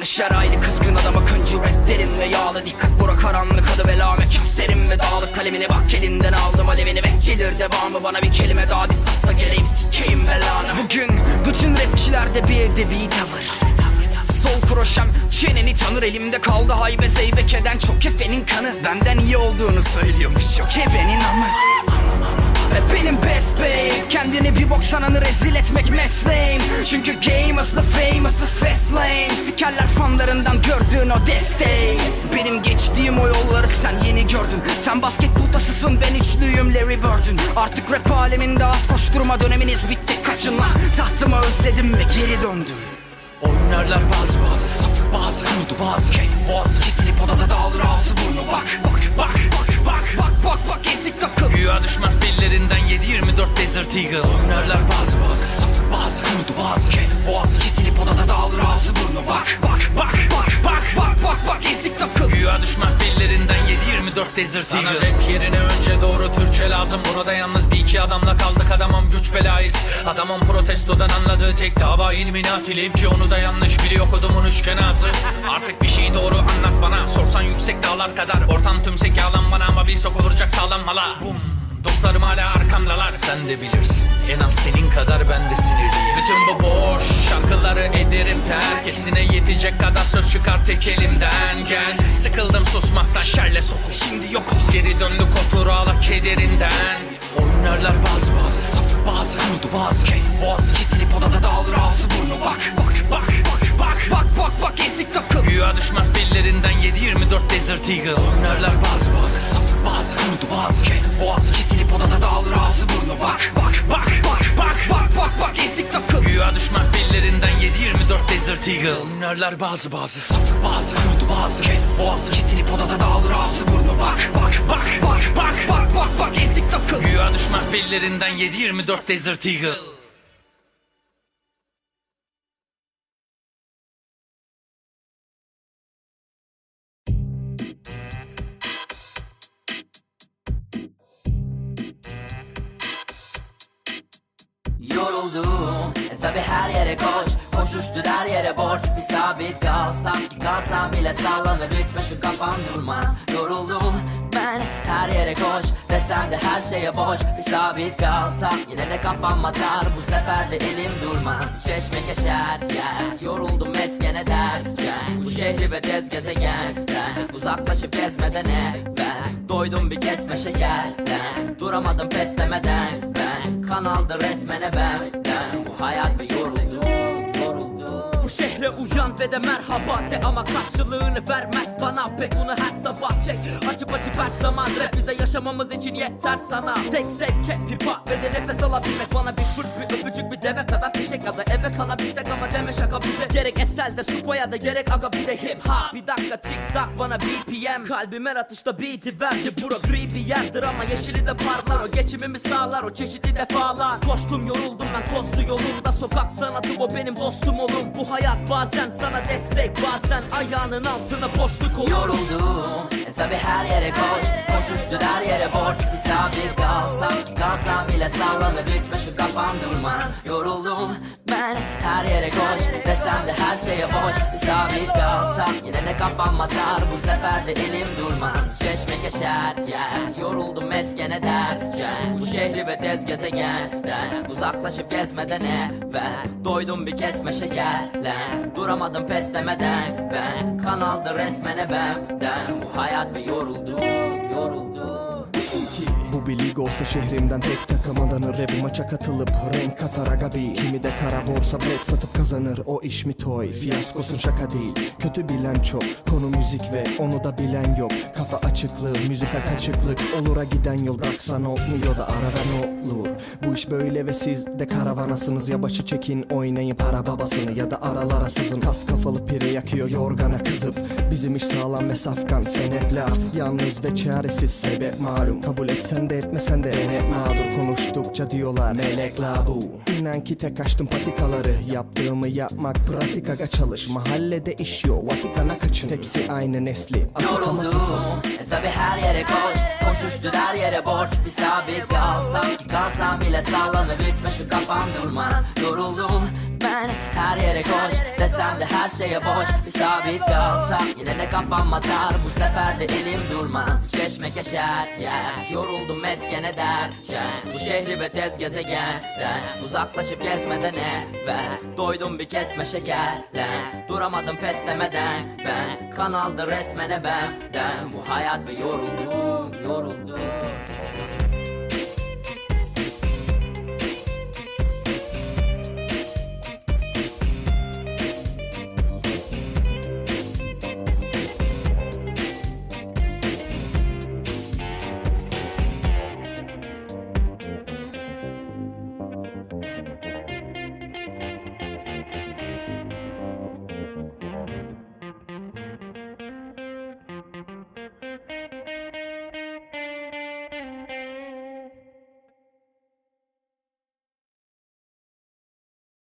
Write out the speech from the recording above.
Yanlışlar aynı kızgın adama kıncı redderim ve yağlı. Dikkat Bura karanlık adı velame. Kaserim ve dağlık kalemini Bak elinden aldım. Alevini ve gelir devamı. Bana bir kelime daha dissat da geleyim sikeyim belanı. Bugün bütün rapçilerde bir edebi tavır. Sol kroşem çeneni tanır. Elimde kaldı haybe zeybek eden çok efenin kanı Benden iyi olduğunu söylüyormuş. Yok ebenin amı. Kendini bir bok sananı rezil etmek mesleğim. Çünkü game aslı famous is fast lane. Sikerler fanlarından gördüğün o desteği. Benim geçtiğim o yolları sen yeni gördün. Sen basketbol tasısın ben üçlüyüm Larry Bird'ün. Artık rap aleminde at koşturma döneminiz bitti Kaçın lan. Tahtımı özledim ve geri döndüm. Oynarlar bazı bazı safı bazı Kurdu bazı kes boğazı Kesilip Desert Eagle Oynarlar bazı bazı safı bazı Kurdu bazı kes boğazı Kesilip odada dağılır ağzı burnu bak Bak bak bak bak Bak bak bak ezik takıl. Güya düşmez bellerinden 7-24 Desert Sana Eagle rap yerine önce doğru Türkçe lazım Burada yalnız bir iki adamla kaldık adamım güç belayız. Adamın protestodan anladığı tek dava illuminati Levki onu da yanlış biliyor kodumun üçgen ağzı Artık bir şeyi doğru anlat bana Sorsan yüksek dağlar kadar. Ortam tümsek yağlanmana ama bir sok olacak sağlam mala. Bum Dostlarım hala arkamdalar. Sen de bilirsin. En az senin kadar ben de sinirliyim. Bütün bu boş şarkıları ederim terk. Hepsine yetecek kadar söz çıkar tek elimden. Gel. Sıkıldım susmaktan şerle sokul Şimdi yok ol. Geri döndük otur ağla kederinden. Oynarlar bazı bazı safı bazı Kurdu bazı kes. Boğazı Kesilip odada dağılır ağzı burnu. Bak Bak bak bak bak Bak bak bak. Ezik takıl Güya düşmez bellerinden. 7-24 Desert Eagle. Oynarlar bazı bazı safı bazı Kurdu bazı kes boğazı Kesilip odada dağılır ağzı burnu bak Bak bak bak bak Bak bak bak ezik takıl Güya düşmez bellerinden 7-24 Desert Eagle Oynarlar bazı bazı safı bazı Kurdu bazı kes boğazı Kesilip odada dağılır ağzı burnu bak Bak bak bak bak Bak bak bak ezik takıl Güya düşmez bellerinden 7-24 Desert Eagle Yoruldum e tabi her yere koş Koşuştur her yere borç. Bir sabit kalsam ki kalsam bile sallanır Ritme şu kafam durmaz. Yoruldum ben her yere koş. Desem de her şeye boş. Bir sabit kalsam yine de kafam atar. Bu sefer de elim durmaz. Keşme keşer yer Yoruldum meskene derken Bu şehri ve tez gezegenden Uzaklaşıp gezmeden evvel. Doydum bir kesme şekerden Duramadım pes demeden ben. Kanalda resmene benden Bu hayat bir yoruldum Yoruldum Şehre uyan ve de merhaba de ama karşılığını vermez sana be Bunu her sabah çek. Açıp açıp her zaman rap. Bize yaşamamız için yeter sana. Tek zevk hep pipa ve de nefes alabilmek. Bana bir fırt bir öpücük bir deve kadar fişek ya da eve kalabilsek ama deme şaka bize. Gerek eselde supa ya da gerek aga bir hip hop. Bir dakika tik tak bana BPM Kalbim her atışta beat'i verdi. Bura gri bir yerdir ama yeşili de parlar O. Geçimimi sağlar o çeşitli defalar. Koştum yoruldum ben tozlu yolunda Sokak sanatı o benim dostum olun. Bu hayat bazen sana destek bazen ayağının altına boşluk olur. Yoruldum. E tabi her yere koş. Koşuştur her yere borç. Bir sabit kalsam kalsam bile sallanır Ritme şu kafam durmaz. Yoruldum ben her yere koş Desem de her şeye boş. Sabit kalsam yine de kafam atar. Bu sefer de elim durmaz. Keşme keşer yer. Yoruldum meskene derken Bu şehri ve tez gezegenden Uzaklaşıp gezmeden evvel Doydum bir kesme şekerler Duramadım pes demeden ben Kanalda resmene benden Bu hayat bir Yoruldum Bu bir lig olsa şehrimden tek takımadan Rap maça katılıp renk katar aga bir. Kimi de kara borsa bet satıp kazanır. O iş mi toy? Fiyaskosun şaka değil. Kötü bilen çok. Konu müzik ve onu da bilen yok. Kafa açıklığı müzikal kaçıklık. Olura giden yol baksan olmuyor da arada ne olur? Bu iş böyle ve siz de karavanasınız. Ya başı çekin oynayın para babasını Ya da aralara sızın. Kas kafalı pire yakıyor yorgana kızıp. Bizim iş sağlam ve safkan sen hep laf. Yalnız ve çaresiz sebep malum. Kabul etsen de etmesen de ben hep mağdur Konuştukça diyorlar. Melek la bu İnan ki tek açtım patikaları. Yaptığımı yapmak pratik aga çalış. Mahallede iş yok Vatikana kaçın. Hepsi aynı nesli. Yoruldum. tabi her yere koş. Koşuştur her yere borç. Bir sabit kalsam ki kalsam bile sallanır Ritme şu kafam durmaz. Yoruldum her yere koş. Desem de her şeye boş. Bir sabit kalsam yine de kafam atar. Bu sefer de elim durmaz. Keşme keşer yer. Yoruldum meskene derken Bu şehri ve tez gezegenden Uzaklaşıp gezmeden evvel. Doydum bir kesme şekerle. Duramadım pes demeden Ben. Kanalda resmene benden Bu hayat ve yoruldum